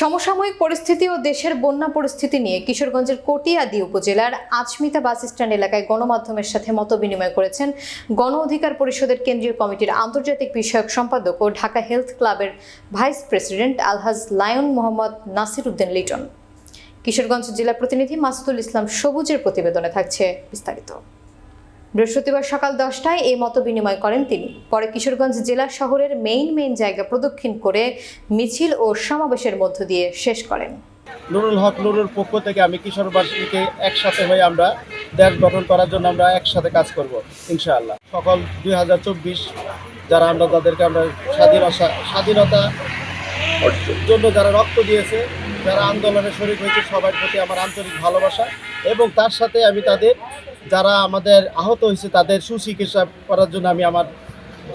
সমসাময়িক পরিস্থিতি ও দেশের বন্যা পরিস্থিতি নিয়ে কিশোরগঞ্জের কটিয়াদি উপজেলার আজমিতা বাস স্ট্যান্ড এলাকায় গণমাধ্যমের সাথে মত বিনিময় করেছেন গণ অধিকার পরিষদের কেন্দ্রীয় কমিটির আন্তর্জাতিক বিষয়ক সম্পাদক ও ঢাকা হেলথ ক্লাবের vice president Alhaj lion Mohammad Nasir Uddin Liton. Kishoreganj জেলা প্রতিনিধি মাসুদুল ইসলাম সবুজের প্রতিবেদনে থাকছে বিস্তারিত। বৃহস্পতিবার সকাল দশটায় এই মত বিনিময় করেন তিনি। পরে কিশোরগঞ্জ জেলা শহরের মেইন মেইন জায়গা প্রদক্ষিণ করে মিছিল ও সমাবেশের মধ্য দিয়ে শেষ করেন। নুরুল হক নুরুর পক্ষ থেকে আমি কিশোরবাসীকে একসাথে হয়ে আমরা দেশ গঠন করার জন্য আমরা একসাথে কাজ করব, ইনশাআল্লাহ। সকল দু হাজার চব্বিশ যারা আমরা তাদেরকে আমরা স্বাধীনতা স্বাধীনতা জন্য যারা রক্ত দিয়েছে, যারা আন্দোলনে শরিক হয়েছে, সবার প্রতি আমার আন্তরিক ভালোবাসা এবং তার সাথে আমি তাদের যারা আমাদের আহত হয়েছে, তাদের সুচিকিৎসা করার জন্য আমি আমার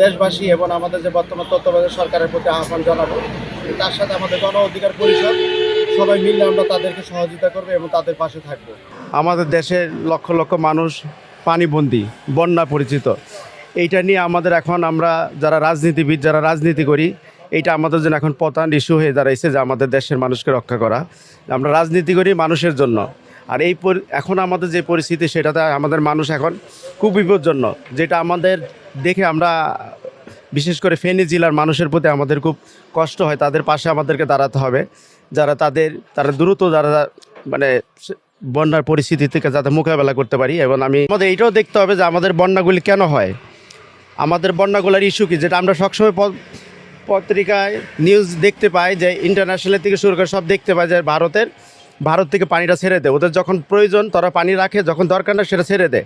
দেশবাসী এবং আমাদের যে বর্তমান তত্ত্বাবধায়ক সরকারের প্রতি আহ্বান জানাব। তার সাথে আমাদের গণ অধিকার পরিষদ, সবাই মিলে আমরা তাদেরকে সহযোগিতা করব এবং তাদের পাশে থাকব। আমাদের দেশের লক্ষ লক্ষ মানুষ পানিবন্দী, বন্যা পরিচিত। এইটা নিয়ে আমাদের এখন আমরা যারা রাজনীতিবিদ, যারা রাজনীতি করি, এইটা আমাদের জন্য এখন প্রধান ইস্যু হয়ে দাঁড়াইছে যে আমাদের দেশের মানুষকে রক্ষা করা। আমরা রাজনীতি করি মানুষের জন্য। আর এই এখন আমাদের যে পরিস্থিতি, সেটাতে আমাদের মানুষ এখন খুব বিপজ্জন্য যেটা আমাদের দেখে আমরা, বিশেষ করে ফেনী জেলার মানুষের প্রতি আমাদের খুব কষ্ট হয়, তাদের পাশে আমাদেরকে দাঁড়াতে হবে, যারা তাদের, তারা দ্রুত যারা মানে বন্যার পরিস্থিতি থেকে যাতে মোকাবেলা করতে পারি, এবং আমি, আমাদের এইটাও দেখতে হবে যে আমাদের বন্যাগুলি কেন হয়। আমাদের বন্যাগুলোর ইস্যু কি, যেটা আমরা সবসময় পত্রিকায় নিউজ দেখতে পাই, যে ইন্টারন্যাশনাল থেকে শুরু করে সব দেখতে পাই যে ভারতের ভারত থেকে পানিটা ছেড়ে দেয়। ওদের যখন প্রয়োজন, তারা পানি রাখে, যখন দরকার না, সেটা ছেড়ে দেয়।